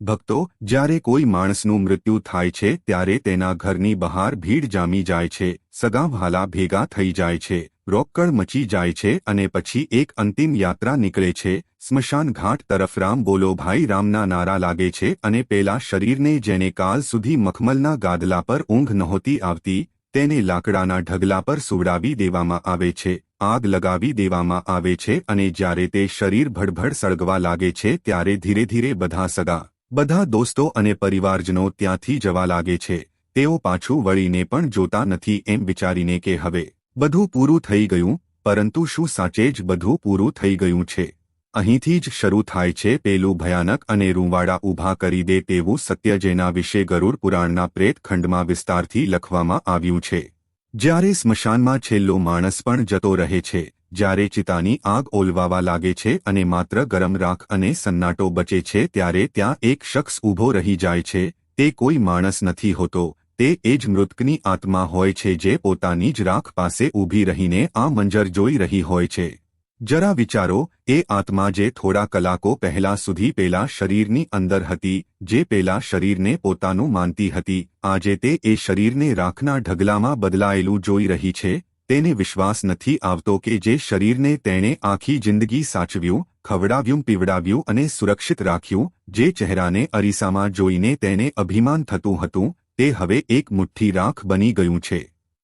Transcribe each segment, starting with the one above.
ભક્તો, જ્યારે કોઈ માણસનું મૃત્યુ થાય છે, ત્યારે તેના ઘરની બહાર ભીડ જામી જાય છે સગાવ્હાલા ભેગા થઈ જાય છે, રોકડ મચી જાય છે અને પછી એક અંતિમ યાત્રા નીકળે છે, સ્મશાન ઘાટ તરફ રામ બોલો, ભાઈ, રામના નારા લાગે છે અને પેલા શરીરને જેને કાલ સુધી મખમલના ગાદલા પર ઊંઘ નહોતી આવતી, તેને લાકડાના ઢગલા પર સુવડાવી દેવામાં આવે છે, આગ લગાવી દેવામાં આવે છે અને જ્યારે તે શરીર ભડભડ સળગવા લાગે છે, ત્યારે ધીરે ધીરે બધા સગા બધા દોસ્તો અને પરિવારજનો ત્યાંથી જવા લાગે છે. તેઓ પાછું વળીને પણ જોતા નથી એમ વિચારીને કે હવે બધું પૂરું થઈ ગયું, પરંતુ શું સાચે જ બધું પૂરું થઈ ગયું છે? અહીંથી જ શરૂ થાય છે પેલું ભયાનક અને રૂંવાડા ઊભા કરી દે તેવું સત્ય જેના વિશે ગરુડ પુરાણના પ્રેત ખંડમાં વિસ્તારથી લખવામાં આવ્યું છે. જ્યારે સ્મશાનમાં છેલ્લો માણસ પણ જતો રહે છે જ્યારે ચિતાની આગ ઓલવાવા લાગે છે અને માત્ર ગરમ રાખ અને સન્નાટો બચે છે ત્યારે ત્યાં એક શખ્સ ઊભો રહી જાય છે, તે કોઈ માણસ નથી હોતો, તે એ જ મૃતકની આત્મા હોય છે જે પોતાની જ રાખ પાસે ઊભી રહીને આ મંજર જોઈ રહી હોય છે. જરા વિચારો, એ આત્મા જે થોડા કલાકો પહેલા સુધી પેલા શરીરની અંદર હતી, જે પેલા શરીરને પોતાનું માનતી હતી, આજે તે એ શરીરને રાખના ઢગલામાં બદલાયેલું જોઈ રહી છે તેને વિશ્વાસ નથી આવતો કે જે શરીરને તેણે આખી જિંદગી સાચવ્યું, ખવડાવ્યું, પીવડાવ્યું અને સુરક્ષિત રાખ્યું, જે ચહેરાને અરીસામાં જોઈને તેને અભિમાન થતું હતું, તે હવે એક મુઠ્ઠી રાખ બની ગયું છે.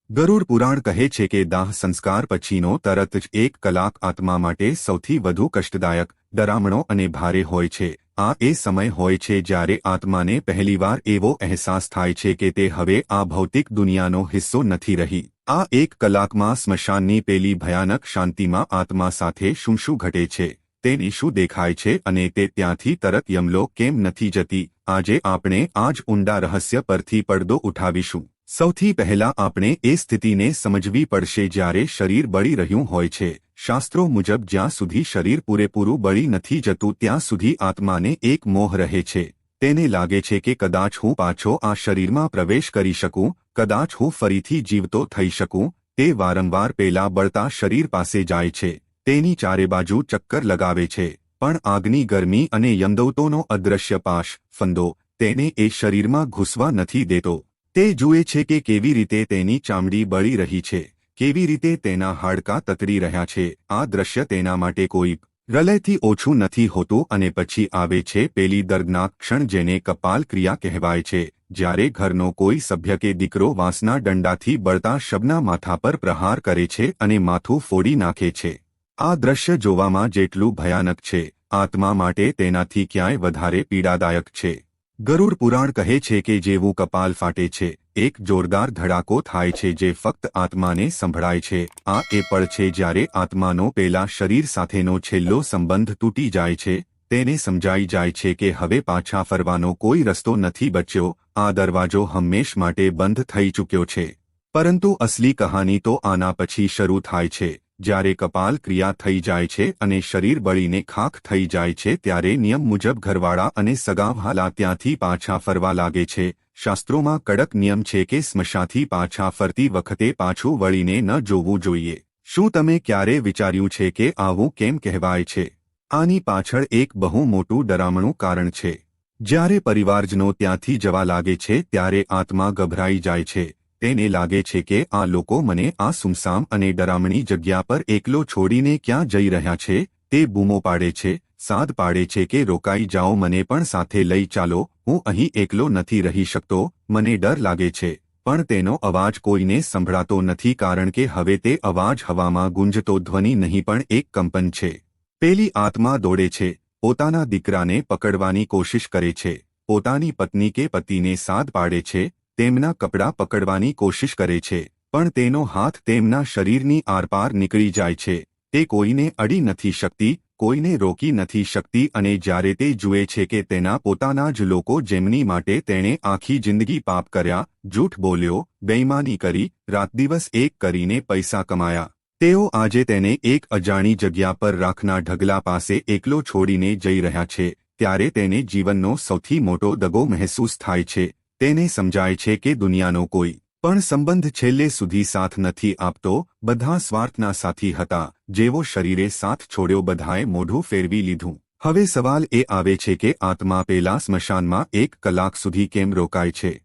ગરુડ પુરાણ કહે છે કે દાહ સંસ્કાર પછીનો તરત જ એક કલાક આત્મા માટે સૌથી વધુ કષ્ટદાયક, ડરામણો અને ભારે હોય છે. આ એ સમય હોય છે જ્યારે આત્માને પહેલીવાર એવો અહેસાસ થાય છે કે તે હવે આ ભૌતિક દુનિયાનો હિસ્સો નથી રહી. આ એક કલાકમાં સ્મશાનની પેલી ભયાનક શાંતિમાં આત્મા સાથે શું શું ઘટે છે. તેની શું દેખાય છે અને તે ત્યાંથી તરત યમલો કેમ નથી જતી. આજે આપણે આ જ ઊંડા રહસ્ય પરથી પડદો ઉઠાવીશું. સૌથી પહેલા આપણે એ સ્થિતિને સમજવી પડશે જ્યારે શરીર બળી રહ્યું હોય છે. શાસ્ત્રો મુજબ જ્યાં સુધી શરીર પૂરેપૂરું બળી નથી જતું ત્યાં સુધી આત્માને એક મોહ રહે છે. તેને લાગે છે કે કદાચ હું પાછો આ શરીરમાં પ્રવેશ કરી શકું કદાચ હું ફરીથી જીવતો થઈ શકું, તે વારંવાર પેલા બળતા શરીર પાસે જાય છે, તેની ચારે બાજુ ચક્કર લગાવે છે, પણ આગની ગરમી અને યમદૌતોનો અદૃશ્ય પાશ, ફંદો, તેને એ શરીરમાં ઘૂસવા નથી દેતો. તે જુએ છે કે કેવી રીતે તેની ચામડી બળી રહી છે, કેવી રીતે તેના હાડકાં તતરી રહ્યા છે, આ દ્રશ્ય તેના માટે કોઈ રલયથી ઓછું નથી હોતું અને પછી આવે છે પેલી દર્દનાક ક્ષણ જેને કપાલ ક્રિયા કહેવાય છે. જ્યારે ઘરનો કોઈ સભ્ય કે દીકરો વાંસના દંડાથી બળતા શબના માથા પર પ્રહાર કરે છે અને માથું ફોડી નાખે છે. આ દ્રશ્ય જોવામાં જેટલું ભયાનક છે, આત્મા માટે તેનાથી ક્યાંય વધારે પીડાદાયક છે. ગરુડ પુરાણ કહે છે કે જેવું કપાલ ફાટે છે, એક જોરદાર ધડાકો થાય છે જે ફક્ત આત્માને સંભળાય છે. આ એ પળ છે જ્યારે આત્માનો પેલા શરીર સાથેનો છેલ્લો સંબંધ તૂટી જાય છે, તેને સમજાઈ જાય છે કે હવે પાછા ફરવાનો કોઈ રસ્તો નથી બચ્યો આ દરવાજો હંમેશ માટે બંધ થઈ ચૂક્યો છે. પરંતુ અસલી કહાની તો આના પછી શરૂ થાય છે. જ્યારે કપાલ ક્રિયા થઈ જાય છે અને શરીર બળીને ખાખ થઈ જાય છે ત્યારે નિયમ મુજબ ઘરવાળા અને સગાવહાલા ત્યાંથી પાછા ફરવા લાગે છે. શાસ્ત્રોમાં કડક નિયમ છે કે સ્મશાથી પાછા ફરતી વખતે પાછું વળીને ન જોવું જોઈએ. શું તમે ક્યારે વિચાર્યું છે કે આવું કેમ કહેવાય છે? આની પાછળ એક બહુ મોટું ડરામણું કારણ છે. જ્યારે પરિવારજનો ત્યાંથી જવા લાગે છે ત્યારે આત્મા ગભરાઈ જાય છે. તેને લાગે છે કે આ લોકો મને આ સુમસામ અને ડરામણી જગ્યા પર એકલો છોડીને ક્યાં જઈ રહ્યા છે, તે બૂમો પાડે છે, સાદ પાડે છે કે રોકાઈ જાઓ મને પણ સાથે લઈ ચાલો, હું અહીં એકલો નથી રહી શકતો, મને ડર લાગે છે. પણ તેનો અવાજ કોઈને સંભળાતો નથી કારણ કે હવે તે અવાજ હવામાં ગુંજતો ધ્વનિ નહીં પણ એક કંપન છે. પેલી આત્મા દોડે છે પોતાના દીકરાને પકડવાની કોશિશ કરે છે. પોતાની પત્ની કે પતિને સાદ પાડે છે, તેમના કપડાં પકડવાની કોશિશ કરે છે, પણ તેનો હાથ તેમના શરીરની આરપાર નીકળી જાય છે. તે કોઈને અડી નથી શકતી, કોઈને રોકી નથી શકતી અને જ્યારે તે જુએ છે કે તેના પોતાના જ લોકો જેમની માટે તેણે આખી જિંદગી પાપ કર્યા, જૂઠ બોલ્યો, બેઈમાની કરી, રાતદિવસ એક કરીને પૈસા કમાયા. તેઓ આજે તેને એક અજાણી જગ્યા પર રાખના ઢગલા પાસે એકલો છોડીને જઈ રહ્યા છે, ત્યારે તેને જીવનનો સૌથી મોટો દગો મહેસૂસ થાય છે, તેને સમજાય છે કે દુનિયાનો કોઈ પણ સંબંધ છેલ્લે સુધી સાથ નથી આપતો, બધા સ્વાર્થના સાથી હતા, જેવો શરીરે સાથ છોડ્યો બધાએ મોઢું ફેરવી લીધું. હવે સવાલ એ આવે છે કે આત્મા પેલા સ્મશાનમાં એક કલાક સુધી કેમ રોકાય છે?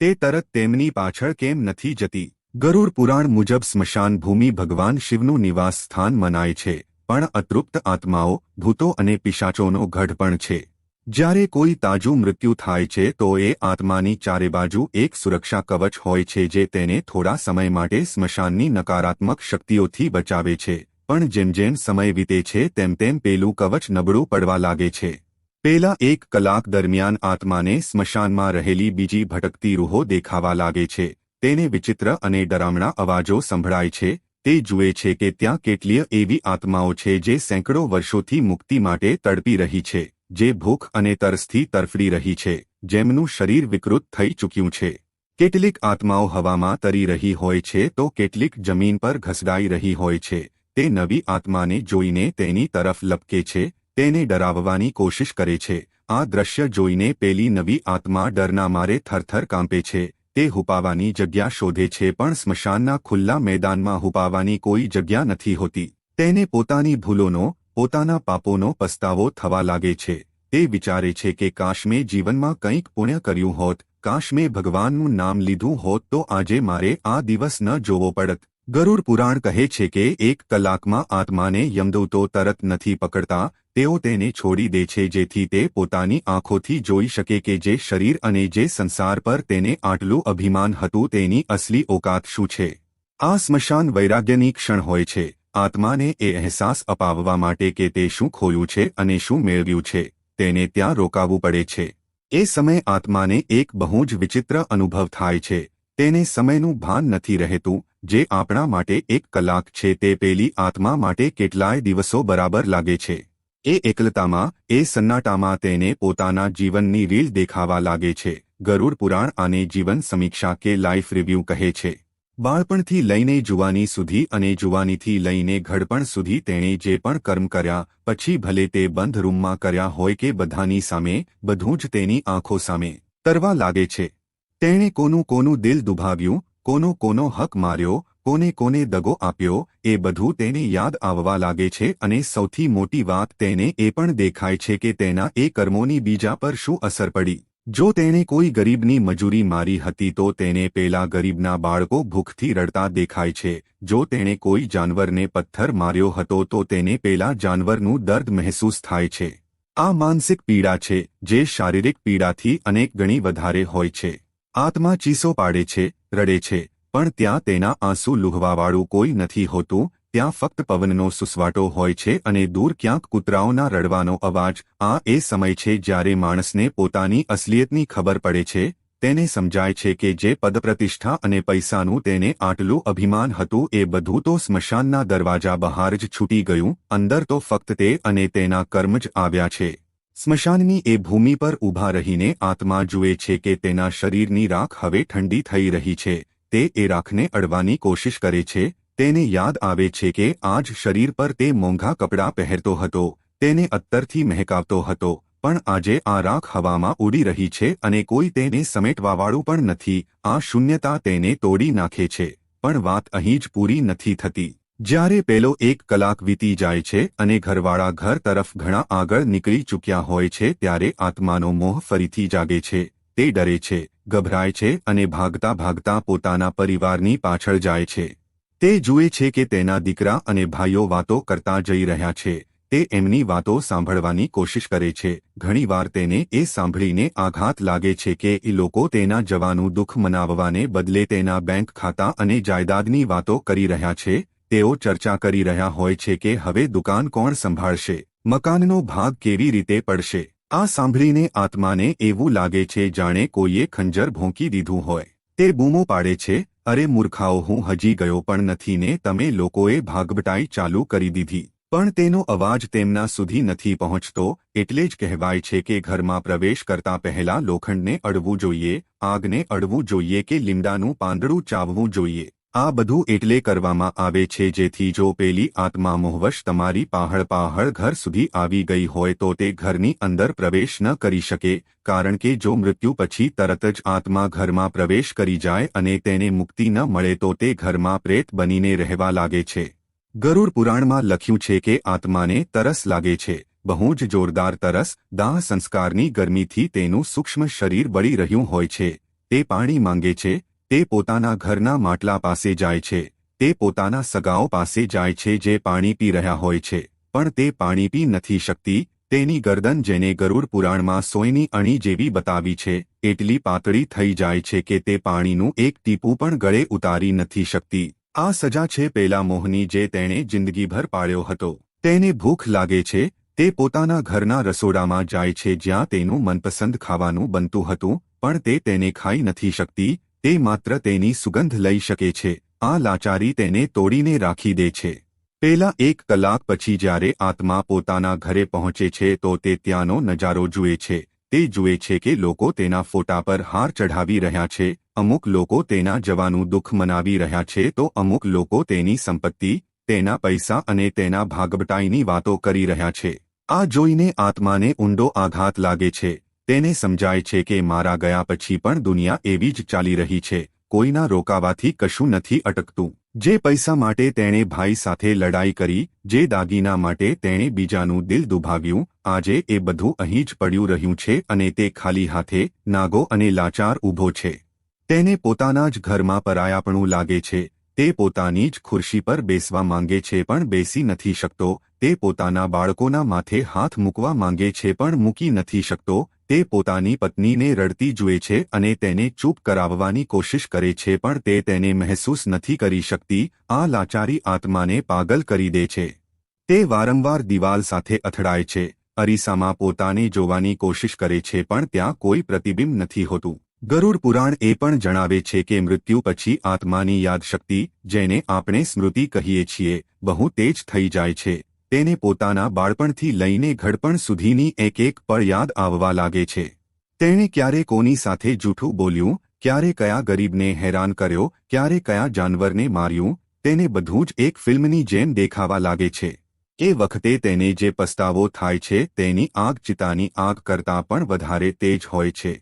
તે તરત તેમની પાછળ કેમ નથી જતી? ગરુડ પુરાણ મુજબ સ્મશાન ભૂમિ ભગવાન શિવનું નિવાસ સ્થાન મનાય છે, પણ અતૃપ્ત આત્માઓ, ભૂતો અને પિશાચોનો ગઢ પણ છે. જ્યારે કોઈ તાજું મૃત્યુ થાય છે તો એ આત્માની ચારે બાજુ એક સુરક્ષા કવચ હોય છે જે તેને થોડા સમય માટે સ્મશાનની નકારાત્મક શક્તિઓથી બચાવે છે, પણ જેમ જેમ સમય વીતે છે તેમ તેમ પેલું કવચ નબળું પડવા લાગે છે. પેલા એક કલાક દરમિયાન આત્માને સ્મશાનમાં રહેલી બીજી ભટકતી રૂહો દેખાવા લાગે છે તેને વિચિત્ર અને ડરામણા અવાજો સંભળાય છે, તે જુએ છે કે ત્યાં કેટલીય એવી આત્માઓ છે જે સેંકડો વર્ષોથી મુક્તિ માટે તડપી રહી છે, જે ભૂખ અને તરસથી તરફડી રહી છે, જેમનું શરીર વિકૃત થઈ ચૂક્યું છે. કેટલીક આત્માઓ હવામાં તરી રહી હોય છે તો કેટલીક જમીન પર ઘસડાઈ રહી હોય છે, તે નવી આત્માને જોઈને તેની તરફ લપકે છે, તેને ડરાવવાની કોશિશ કરે છે, આ દ્રશ્ય જોઈને પેલી નવી આત્મા ડરના મારે થરથર કાંપે છે તે હુપાવાની જગ્યા શોધે છે પણ સ્મશાનના ખુલ્લા મેદાનમાં હુપાવાની કોઈ જગ્યા નથી હોતી. તેને પોતાની ભૂલોનો, પોતાના પાપોનો પસ્તાવો થવા લાગે છે. તે વિચારે છે કે કાશ મેં જીવનમાં કંઈક પુણ્ય કર્યું હોત કાશ મેં ભગવાનનું નામ લીધું હોત તો આજે મારે આ દિવસ ન જોવો પડત. ગરુડ પુરાણ કહે છે કે એક કલાકમાં આત્માને યમદૂતો તરત નથી પકડતા તેઓ તેને છોડી દે છે જેથી તે પોતાની આંખોથી જોઈ શકે કે જે શરીર અને જે સંસાર પર તેને આટલું અભિમાન હતું તેની અસલી ઓકાત શું છે. આ સ્મશાન વૈરાગ્યની ક્ષણ હોય છે. આત્માને એ અહેસાસ અપાવવા માટે કે તે શું ખોયું છે અને શું મેળવ્યું છે, તેને ત્યાં રોકાવવું પડે છે. એ સમય આત્માને એક બહુ જ વિચિત્ર અનુભવ થાય છે. તેને સમયનું ભાન નથી રહેતું, જે આપણા માટે એક કલાક છે તે પેલી આત્મા માટે કેટલાય દિવસો બરાબર લાગે છે. એ એકલતામાં, એ સન્નાટામાં તેને પોતાના જીવનની રીલ દેખાવા લાગે છે. ગરુડ પુરાણ આને જીવન સમીક્ષા કે લાઇફ રિવ્યૂ કહે છે. બાળપણથી લઈને જુવાની સુધી અને જુવાનીથી લઈને ઘડપણ સુધી તેણે જે પણ કર્મ કર્યા, પછી ભલે તે બંધ રૂમમાં કર્યા હોય કે બધાની સામે, બધું જ તેની આંખો સામે તરવા લાગે છે. તેણે કોનું કોનું દિલ દુભાવ્યું, કોનો કોનો હક માર્યો કોને કોને દગો આપ્યો એ બધું તેને યાદ આવવા લાગે છે અને સૌથી મોટી વાત તેને એ પણ દેખાય છે કે તેના એ કર્મોની બીજા પર શું અસર પડી. જો તેણે કોઈ ગરીબની મજૂરી મારી હતી તો તેને પેલા ગરીબના બાળકો ભૂખથી રડતા દેખાય છે. જો તેણે કોઈ જાનવરને પથ્થર માર્યો હતો તો તેને પેલા જાનવરનું દર્દ મહેસૂસ થાય છે. આ માનસિક પીડા છે, જે શારીરિક પીડાથી અનેક ગણી વધારે હોય છે. આત્મા ચીસો પાડે છે, રડે છે. પણ ત્યાં તેના આંસુ લુહવાવાળું કોઈ નથી હોતું, ત્યાં ફક્ત પવનનો સુસવાટો હોય છે અને દૂર ક્યાંક કૂતરાઓના રડવાનો અવાજ, આ એ સમય છે જ્યારે માણસને પોતાની અસલિયતની ખબર પડે છે, તેને સમજાય છે કે જે પદપ્રતિષ્ઠા અને પૈસાનું તેને આટલું અભિમાન હતું એ બધું તો સ્મશાનના દરવાજા બહાર જ છૂટી ગયું, અંદર તો ફક્ત તે અને તેના કર્મ જ આવ્યા છે. સ્મશાનની એ ભૂમિ પર ઊભા રહીને આત્મા જુએ છે કે તેના શરીરની રાખ હવે ઠંડી થઈ રહી છે તે એ રાખને અડવાની કોશિશ કરે છે, તેને યાદ આવે છે કે આજ શરીર પર તે મોંઘા કપડાં પહેરતો હતો, તેને અત્તરથી મહેકાવતો હતો, પણ આજે આ રાખ હવામાં ઉડી રહી છે અને કોઈ તેને સમેટવાવાળું પણ નથી, આ શૂન્યતા તેને તોડી નાખે છે, પણ વાત અહીં જ પૂરી નથી થતી. જ્યારે પેલો એક કલાક વીતી જાય છે અને ઘરવાળા ઘર તરફ ઘણા આગળ નીકળી ચૂક્યા હોય છે ત્યારે આત્માનો મોહ ફરીથી જાગે છે. તે ડરે છે, ગભરાય છે અને ભાગતા ભાગતા પોતાના પરિવારની પાછળ જાય છે. તે જુએ છે કે તેના દીકરા અને ભાઈઓ વાતો કરતા જઈ રહ્યા છે. તે એમની વાતો સાંભળવાની કોશિશ કરે છે. ઘણીવાર તેને એ સાંભળીને આઘાત લાગે છે કે એ લોકો તેના જવાનું દુઃખ મનાવવાને બદલે તેના બેંક ખાતા અને જાયદાદની વાતો કરી રહ્યા છે. તેઓ ચર્ચા કરી રહ્યા હોય છે કે હવે દુકાન કોણ સંભાળશે? મકાનનો ભાગ કેવી રીતે પડશે? આ સાંભળીને આત્માને એવું લાગે છે જાણે કોઈએ ખંજર ભોંકી દીધું હોય. તે બૂમો પાડે છે, અરે મૂર્ખાઓ, હું હજી ગયો પણ નથી ને તમે લોકોએ ભાગબટાઈ ચાલુ કરી દીધી. પણ તેનો અવાજ તેમના સુધી નથી પહોંચતો, એટલે જ કહેવાય છે કે ઘરમાં પ્રવેશ કરતા પહેલા લોખંડને અડવું જોઈએ, આગને અડવું જોઈએ કે લીમડાનું પાંદડું ચાવવું જોઈએ. આ બધું એટલે કરવામાં આવે છે જેથી જો પેલી આત્મા મોહવશ તમારી પાહળ પાહળ ઘર સુધી આવી ગઈ હોય તો તે ઘરની અંદર પ્રવેશ ન કરી શકે, કારણ કે જો મૃત્યુ પછી તરત જ આત્મા ઘરમાં પ્રવેશ કરી જાય અને તેને મુક્તિ ન મળે તો તે ઘરમાં પ્રેત બનીને રહેવા લાગે છે. ગરુડ પુરાણમાં લખ્યું છે કે આત્માને તરસ લાગે છે બહુ જ જોરદાર તરસ, દાહ સંસ્કારની ગરમીથી તેનું સૂક્ષ્મ શરીર બળી રહ્યું હોય છે, તે પાણી માંગે છે તે પોતાના ઘરના માટલા પાસે જાય છે. તે પોતાના સગાઓ પાસે જાય છે જે પાણી પી રહ્યા હોય છે. પણ તે પાણી પી નથી શકતી. તેની ગરદન જેને ગરુડ પુરાણમાં સોયની અણી જેવી બતાવી છે, એટલી પાતળી થઈ જાય છે કે તે પાણીનું એક ટીપું પણ ગળે ઉતારી નથી શકતી. આ સજા છે પેલા મોહની જે તેણે જિંદગીભર પાળ્યો હતો. તેને ભૂખ લાગે છે. તે પોતાના ઘરના રસોડામાં જાય છે જ્યાં તેનું મનપસંદ ખાવાનું બનતું હતું, પણ તે તેને ખાઈ નથી શકતી. તે માત્ર તેની સુગંધ લઈ શકે છે. આ લાચારી તેને તોડીને રાખી દે છે. પેલા એક કલાક પછી જ્યારે આત્મા પોતાના ઘરે પહોંચે છે તો તે ત્યાંનો નજારો જુએ છે. તે જુએ છે કે લોકો તેના ફોટા પર હાર ચઢાવી રહ્યા છે. અમુક લોકો તેના જવાનું દુઃખ મનાવી રહ્યા છે તો અમુક લોકો તેની સંપત્તિ, તેના પૈસા અને તેના ભાગબટાઈની વાતો કરી રહ્યા છે. આ જોઈને આત્માને ઊંડો આઘાત લાગે છે. તેને સમજાય છે કે મારા ગયા પછી પણ દુનિયા એવી જ ચાલી રહી છે, કોઈના રોકાવાથી કશું નથી અટકતું. જે પૈસા માટે તેણે ભાઈ સાથે લડાઈ કરી, જે દાગીના માટે તેણે બીજાનું દિલ દુભાવ્યું, આજે એ બધું અહીં જ પડ્યું રહ્યું છે અને તે ખાલી હાથે નાગો અને લાચાર ઊભો છે. તેને પોતાના જ ઘરમાં પરાયાપણું લાગે છે, તે પોતાની જ ખુરશી પર બેસવા માંગે છે પણ બેસી નથી શકતો, તે પોતાના બાળકોના માથે હાથ મૂકવા માંગે છે પણ મૂકી નથી શકતો તે પોતાની પત્નીને રડતી જુએ છે અને તેને ચૂપ કરાવવાની કોશિશ કરે છે, પણ તે તેને મહેસૂસ નથી કરી શકતી. આ લાચારી આત્માને પાગલ કરી દે છે. તે વારંવાર દિવાલ સાથે અથડાય છે. અરીસામાં પોતાને જોવાની કોશિશ કરે છે, પણ ત્યાં કોઈ પ્રતિબિંબ નથી હોતું. ગરુડ પુરાણ એ પણ જણાવે છે કે મૃત્યુ પછી આત્માની યાદશક્તિ, જેને આપણે સ્મૃતિ કહીએ છીએ, બહુ તેજ થઈ જાય છે. તેને પોતાના બાળપણથી લઈને ઘડપણ સુધીની એક એક પળ યાદ આવવા લાગે છે. તેણે ક્યારે કોની સાથે જૂઠું બોલ્યું, ક્યારે કયા ગરીબને હેરાન કર્યો, ક્યારે કયા જાનવરને માર્યું, તેને બધું જ એક ફિલ્મની જેમ દેખાવા લાગે છે. એ વખતે તેને જે પસ્તાવો થાય છે તેની આગ ચિતાની આગ કરતાં પણ વધારે તેજ હોય છે.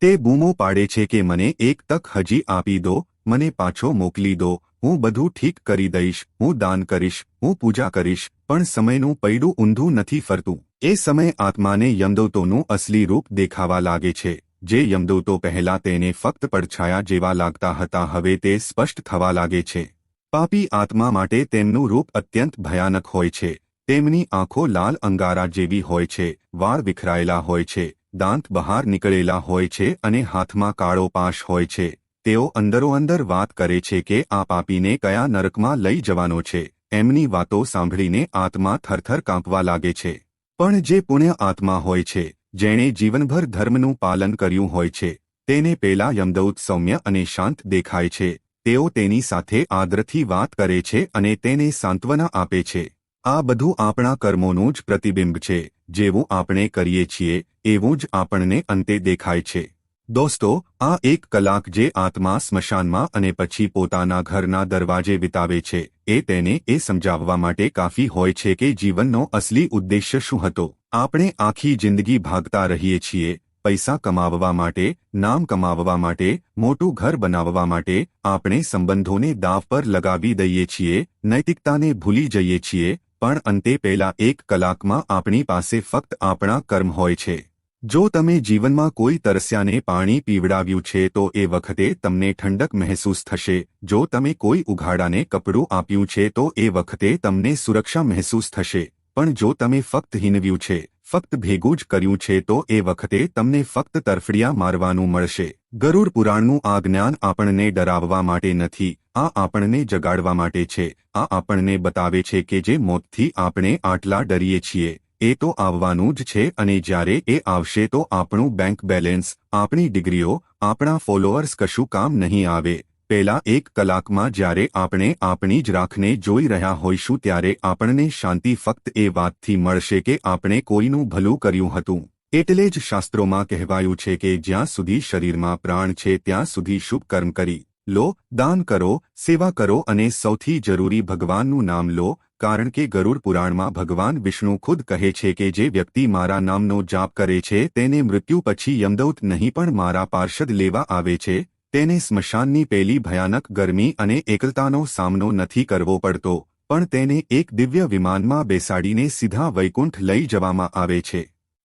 તે બૂમો પાડે છે કે મને એક તક હજી આપી દો, મને પાછો મોકલી દો હું બધું ઠીક કરી દઈશ, હું દાન કરીશ, હું પૂજા કરીશ, પણ સમયનું પૈડું ઊંધું નથી ફરતું. એ સમય આત્માને યમદૂતોનું અસલી રૂપ દેખાવા લાગે છે. જે યમદૂતો પહેલા તેને ફક્ત પડછાયા જેવા લાગતા હતા, હવે તે સ્પષ્ટ થવા લાગે છે. પાપી આત્મા માટે તેમનું રૂપ અત્યંત ભયાનક હોય છે. તેમની આંખો લાલ અંગારા જેવી હોય છે, વાળ વિખરાયેલા હોય છે, દાંત બહાર નીકળેલા હોય છે અને હાથમાં કાળો પાશ હોય છે. તેઓ અંદરોઅંદર વાત કરે છે કે આ પાપીને કયા નરકમાં લઈ જવાનો છે. એમની વાતો સાંભળીને આત્મા થરથર કાંપવા લાગે છે. પણ જે પુણ્ય આત્મા હોય છે, જેણે જીવનભર ધર્મનું પાલન કર્યું હોય છે, તેને પેલા યમદૌત સૌમ્ય અને શાંત દેખાય છે. તેઓ તેની સાથે આદરથી વાત કરે છે અને તેને સાંત્વના આપે છે. આ બધું આપણા કર્મોનું જ પ્રતિબિંબ છે, જેવું આપણે કરીએ છીએ, એવું જ આપણને અંતે દેખાય છે. દોસ્તો, આ એક કલાક જે આત્મા સ્મશાનમાં અને પછી પોતાના ઘરના દરવાજે વિતાવે છે, એ તેને એ સમજાવવા માટે કાફી હોય છે કે જીવનનો અસલી ઉદ્દેશ્ય શું હતો. આપણે આખી જિંદગી ભાગતા રહીએ છીએ, પૈસા કમાવવા માટે, નામ કમાવવા માટે, મોટું ઘર બનાવવા માટે, આપણે સંબંધોને દાવ પર લગાવી દઈએ છીએ, નૈતિકતાને ભૂલી જઈએ છીએ, પણ અંતે પહેલા એક કલાકમાં આપણી પાસે ફક્ત આપણા કર્મ હોય છે. જો તમે જીવનમાં કોઈ તરસ્યાને પાણી પીવડાવ્યું છે તો એ વખતે તમને ઠંડક મહેસૂસ થશે. જો તમે કોઈ ઉઘાડાને કપડું આપ્યું છે તો એ વખતે તમને સુરક્ષા મહેસૂસ થશે. પણ જો તમે ફક્ત હિનવ્યું છે, ફક્ત ભેગું જ કર્યું છે તો એ વખતે તમને ફક્ત તરફડિયા મારવાનું મળશે. ગરુડ પુરાણનું આ જ્ઞાન આપણને ડરાવવા માટે નથી. આ આપણને જગાડવા માટે છે. આ આપણને બતાવે છે કે જે મોતથી આપણે આટલા ડરીએ છીએ. એ તો આવવાનું જ છે અને જ્યારે એ આવશે તો આપણું બેંક બેલેન્સ આપણી ડિગ્રીઓ, આપણા ફોલોઅર્સ કશું કામ નહીં આવે. પેલા એક કલાકમાં જ્યારે આપણે આપણી જ રાખને જોઈ રહ્યા હોઈશું ત્યારે આપણને શાંતિ ફક્ત એ વાતથી મળશે કે આપણે કોઈનું ભલું કર્યું હતું. એટલે જ શાસ્ત્રોમાં કહેવાયું છે કે જ્યાં સુધી શરીરમાં પ્રાણ છે ત્યાં સુધી શુભ કર્મ કરી લો, દાન કરો, સેવા કરો અને સૌથી જરૂરી ભગવાનનું નામ લો કારણ કે ગરુડ પુરાણમાં ભગવાન વિષ્ણુ ખુદ કહે છે કે જે વ્યક્તિ મારા નામનો જાપ કરે છે, તેને મૃત્યુ પછી યમદૌત નહીં પણ મારા પાર્ષદ લેવા આવે છે, તેને સ્મશાનની પેલી ભયાનક ગરમી અને એકલતાનો સામનો નથી કરવો પડતો, પણ તેને એક દિવ્ય વિમાનમાં બેસાડીને સીધા વૈકુંઠ લઈ જવામાં આવે છે.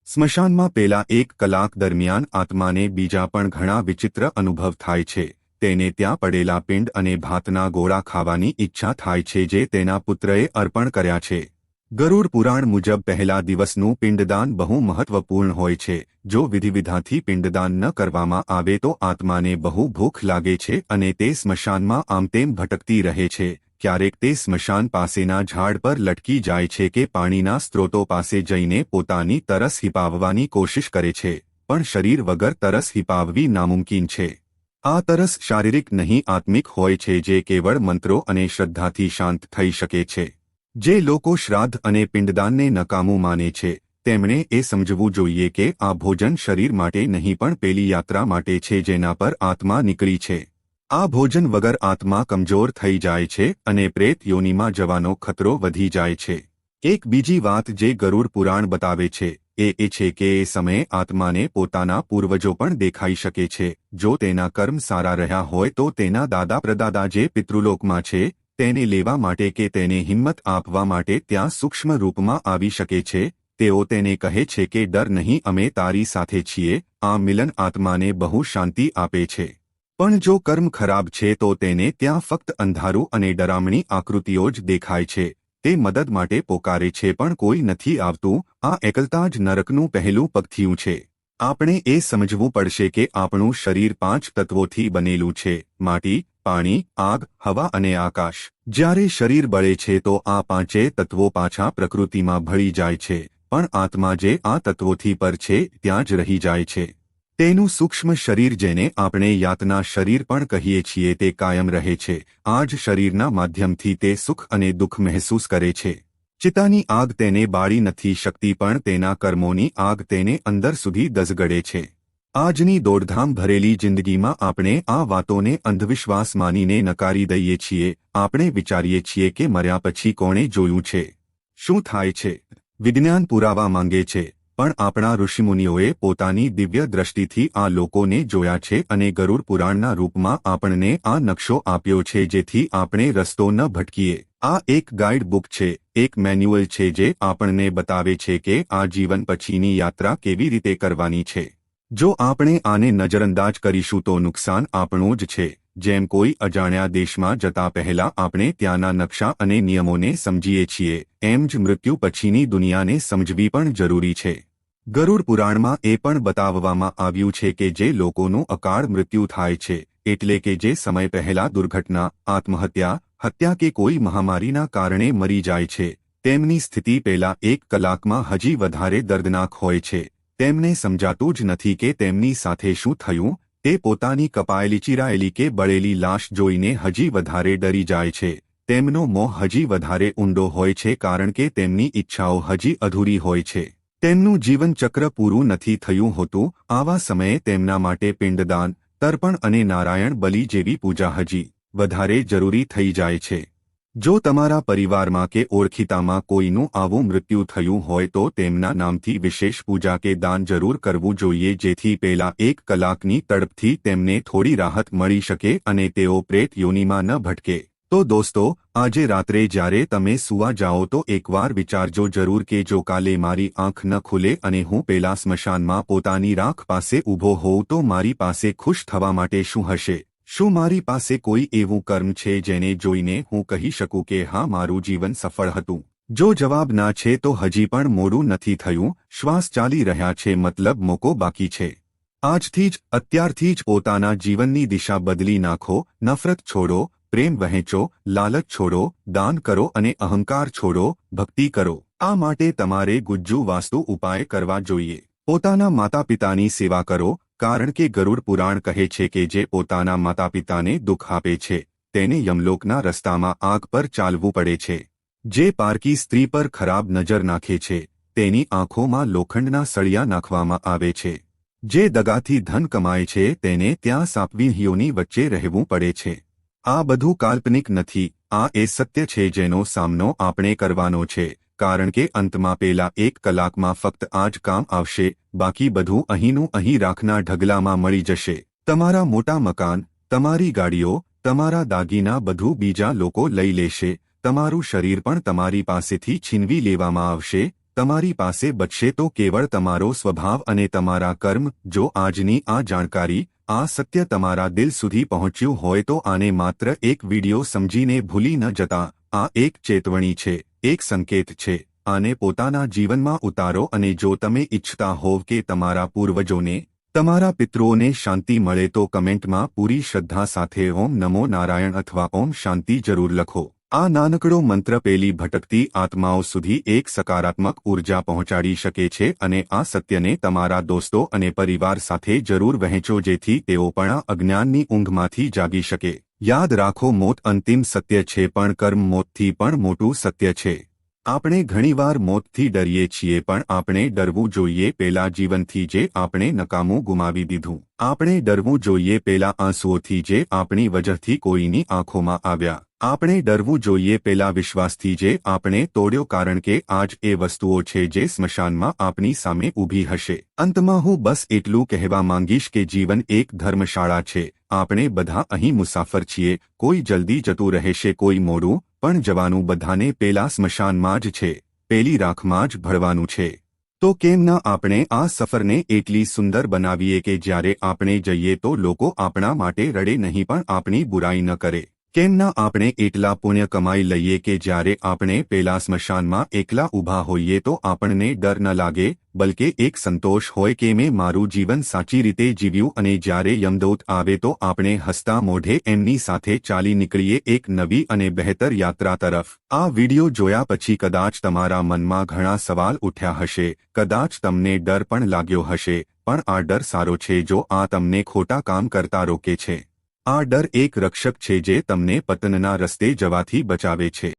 સ્મશાનમાં પેલા એક કલાક દરમિયાન આત્માને બીજા પણ ઘણા વિચિત્ર અનુભવ થાય છે. તેને ત્યાં પડેલા પિંડ અને ભાતના ગોળા ખાવાની ઈચ્છા થાય છે જે તેના પુત્રએ અર્પણ કર્યા છે. ગરુડ પુરાણ મુજબ પહેલા દિવસનું પિંડદાન બહુ મહત્વપૂર્ણ હોય છે. જો વિધિવિધાથી પિંડદાન ન કરવામાં આવે તો આત્માને બહુ ભૂખ લાગે છે અને તે સ્મશાનમાં આમતેમ ભટકતી રહે છે. ક્યારેક તે સ્મશાન પાસેના ઝાડ પર લટકી જાય છે કે પાણીના સ્ત્રોતો પાસે જઈને પોતાની તરસ હિપાવવાની કોશિશ કરે છે, પણ શરીર વગર તરસ હિપાવવી નામુમકીન છે. આ તરસ શારીરિક નહીં, આત્મિક હોય છે જે કેવળ મંત્રો અને શ્રદ્ધાથી શાંત થઈ શકે છે. જે લોકો શ્રાદ્ધ અને પિંડદાનને નકામું માને છે, તેમણે એ સમજવું જોઈએ કે આ ભોજન શરીર માટે નહીં પણ પેલી યાત્રા માટે છે જેના પર આત્મા નીકળી છે. આ ભોજન વગર આત્મા કમજોર થઈ જાય છે અને પ્રેત યોનિમાં જવાનો ખતરો વધી જાય છે. એક બીજી વાત જે ગરુડ પુરાણ બતાવે છે એ એ છે કે એ સમયે આત્માને પોતાના પૂર્વજો પણ દેખાઈ શકે છે. જો તેના કર્મ સારા રહ્યા હોય તો તેના દાદા પ્રદાદા જે પિતૃલોકમાં છે, તેને લેવા માટે કે તેને હિંમત આપવા માટે ત્યાં સૂક્ષ્મ રૂપમાં આવી શકે છે. તેઓ તેને કહે છે કે, ડર નહીં, અમે તારી સાથે છીએ. આ મિલન આત્માને બહુ શાંતિ આપે છે. પણ જો કર્મ ખરાબ છે તો તેને ત્યાં ફક્ત અંધારું અને ડરામણી આકૃતિઓ જ દેખાય છે. તે મદદ માટે પોકારે છે પણ કોઈ નથી આવતું, આ એકલતા જ નરકનું પહેલું પગથિયું છે. આપણે એ સમજવું પડશે કે આપણું શરીર પાંચ તત્વોથી બનેલું છે, માટી, પાણી, આગ, હવા અને આકાશ. જ્યારે શરીર બળે છે તો આ પાંચે તત્વો પાછા પ્રકૃતિમાં ભળી જાય છે, પણ આત્મા જે આ તત્વોથી પર છે, ત્યાં જ રહી જાય છે. તેનું સૂક્ષ્મ શરીર જેને આપણે યાતના શરીર પણ કહીએ છીએ તે કાયમ રહે છે. આ જ શરીરના માધ્યમથી તે સુખ અને દુઃખ મહેસૂસ કરે છે. ચિતાની આગ તેને બાળી નથી શકતી પણ તેના કર્મોની આગ તેને અંદર સુધી દઝગડે છે. આજની દોડધામ ભરેલી જિંદગીમાં આપણે આ વાતોને અંધવિશ્વાસ માનીને નકારી દઈએ છીએ. આપણે વિચારીએ છીએ કે મર્યા પછી કોણે જોયું છે? શું થાય છે? વિજ્ઞાન પુરાવા માંગે છે. પણ આપણા ઋષિમુનિઓએ પોતાની દિવ્ય દ્રષ્ટિથી આ લોકોને જોયા છે અને ગરુડ પુરાણના રૂપમાં આપણને આ નકશો આપ્યો છે જેથી આપણે રસ્તો ન ભટકીએ. આ એક ગાઈડ બુક છે, એક મેન્યુઅલ છે જે આપણને બતાવે છે કે આ જીવન પછીની યાત્રા કેવી રીતે કરવાની છે. જો આપણે આને નજરઅંદાજ કરીશું તો નુકસાન આપણું જ છે. જેમ કોઈ અજાણ્યા દેશમાં જતા પહેલા આપણે ત્યાંના નકશા અને નિયમોને સમજીએ છીએ, એમ જ મૃત્યુ પછીની દુનિયાને સમજવી પણ જરૂરી છે. ગરુડ પુરાણમાં એ પણ બતાવવામાં આવ્યું છે કે જે લોકોનું અકાળ મૃત્યુ થાય છે, એટલે કે જે સમય પહેલા દુર્ઘટના, આત્મહત્યા, હત્યા કે કોઈ મહામારીના કારણે મરી જાય છે, તેમની સ્થિતિ પેલા એક કલાકમાં હજી વધારે દર્દનાક હોય છે, તેમને સમજાતું જ નથી કે તેમની સાથે શું થયું, તે પોતાની કપાયેલી ચિરાયેલી કે બળેલી લાશ જોઈને હજી વધારે ડરી જાય છે, તેમનો મોહ હજી વધારે ઊંડો હોય છે કારણ કે તેમની ઈચ્છાઓ હજી અધૂરી હોય છે. તેમનું જીવનચક્ર પૂરું નથી થયું હોતું, આવા સમયે તેમના માટે પિંડદાન, તર્પણ અને નારાયણ બલિ જેવી પૂજા હજી વધારે જરૂરી થઈ જાય છે. જો તમારા પરિવારમાં કે ઓળખીતામાં કોઈનું આવું મૃત્યુ થયું હોય તો તેમના નામથી વિશેષ પૂજા કે દાન જરૂર કરવું જોઈએ જેથી પેલા એક કલાકની તડપથી તેમને થોડી રાહત મળી શકે અને તેઓ પ્રેત યોનિમાં ન ભટકે. તો દોસ્તો, આજે રાત્રે જ્યારે તમે સુવા જાઓ તો એકવાર વિચારજો જરૂર કે જો કાલે મારી આંખ ન ખુલે અને હું પેલા સ્મશાનમાં પોતાની રાખ પાસે ઊભો હોઉં તો મારી પાસે ખુશ થવા માટે શું હશે? શું મારી પાસે કોઈ એવું કર્મ છે જેને જોઈને હું કહી શકું કે હા, મારું જીવન સફળ હતું? જો જવાબ ના છે તો હજી પણ મોડું નથી થયું. શ્વાસ ચાલી રહ્યા છે, મતલબ મોકો બાકી છે. આજથી જ, અત્યારથી જ પોતાના જીવનની દિશા બદલી નાખો. નફરત છોડો. પ્રેમ વહેંચો, લાલચ છોડો, દાન કરો અને અહંકાર છોડો, ભક્તિ કરો. આ માટે તમારે ગુજ્જુ વાસ્તુ ઉપાય કરવા જોઈએ. પોતાના માતા પિતાની સેવા કરો, કારણ કે ગરુડ પુરાણ કહે છે કે જે પોતાના માતા પિતાને દુઃખ આપે છે, તેને યમલોકના રસ્તામાં આગ પર ચાલવું પડે છે. જે પારકી સ્ત્રી પર ખરાબ નજર નાખે છે, તેની આંખોમાં લોખંડના સળિયા નાખવામાં આવે છે. જે દગાથી ધન કમાય છે, તેને ત્યાં સાપવીહીઓની વચ્ચે રહેવું પડે છે. આ બધું કાલ્પનિક નથી. આ એ સત્ય છે જેનો સામનો આપણે કરવાનો છે. કારણ કે અંતમાં પેલા એક કલાકમાં ફક્ત આ જ કામ આવશે. બાકી બધું અહીંનું અહીં રાખના ઢગલામાં મળી જશે. તમારા મોટા મકાન, તમારી ગાડીઓ, તમારા દાગીના બધું બીજા લોકો લઈ લેશે. તમારું શરીર પણ તમારી પાસેથી છીનવી લેવામાં આવશે. તમારી પાસે બચશે તો કેવળ તમારો સ્વભાવ અને તમારા કર્મ. જો આજની આ જાણકારી આ સત્ય તમારા દિલ સુધી પહોંચ્યું હોય તો આને માત્ર એક વિડિયો સમજીને ભૂલી ન જતા. આ એક ચેતવણી છે, એક સંકેત છે. આને પોતાના જીવનમાં ઉતારો અને જો તમે ઈચ્છતા હોવ કે તમારા પૂર્વજોને, તમારા પિતૃઓને શાંતિ મળે તો કમેન્ટમાં પૂરી શ્રદ્ધા સાથે ઓમ નમો નારાયણ અથવા ઓમ શાંતિ જરૂર લખો. આ નાનકડો મંત્ર પેલી ભટકતી આત્માઓ સુધી એક સકારાત્મક ઊર્જા પહોંચાડી શકે છે અને આ સત્યને તમારા દોસ્તો અને પરિવાર સાથે જરૂર વહેંચો જેથી તેઓ પણ આ અજ્ઞાનની ઊંઘમાંથી જાગી શકે. યાદ રાખો, મોત અંતિમ સત્ય છે પણ કર્મ મોતથી પણ મોટું સત્ય છે. આપણે ઘણીવાર મોતથી ડરીએ છીએ પણ આપણે ડરવું જોઈએ પેલા જીવનથી જે આપણે નકામું ગુમાવી દીધું. આપણે ડરવું જોઈએ પેલા આંસુઓથી જે આપણી વજહથી કોઈની આંખોમાં આવ્યા. આપણે ડરવું જોઈએ પેલા વિશ્વાસથી જે આપણે તોડ્યો કારણ કે આજ એ વસ્તુઓ છે જે સ્મશાનમાં આપણી સામે ઊભી હશે. અંતમાં હું બસ એટલું કહેવા માંગીશ કે જીવન એક ધર્મશાળા છે. આપણે બધા અહીં મુસાફર છીએ, કોઈ જલ્દી જતું રહેશે, કોઈ મોડું, પણ જવાનું બધાને પેલા સ્મશાનમાં જ છે, પેલી રાખમાં જ ભળવાનું છે. તો કેમ ના આપણે આ સફરને એટલી સુંદર બનાવીએ કે જ્યારે આપણે જઈએ તો લોકો આપણા માટે રડે નહીં પણ આપણી બુરાઈ ન કરે. કેમ ના આપણે એટલા પુણ્ય કમાઈ લઈએ કે જ્યારે આપણે પેલા સ્મશાનમાં એકલા ઊભા હોઈએ તો આપણને ડર ન લાગે, બલકે એક સંતોષ હોય કે મેં મારું જીવન સાચી રીતે જીવ્યું અને જ્યારે યમદૂત આવે તો આપણે હસતા મોઢે એમની સાથે ચાલી નીકળીએ એક નવી અને બહેતર યાત્રા તરફ. આ વિડિયો જોયા પછી કદાચ તમારા મનમાં ઘણા સવાલ ઉઠ્યા હશે, કદાચ તમને ડર પણ લાગ્યો હશે, પણ આ ડર સારો છે જો આ તમને ખોટા કામ કરતા રોકે છે. આ ડર એક રક્ષક છે જે તમને પતનના રસ્તે જવાથી બચાવે છે.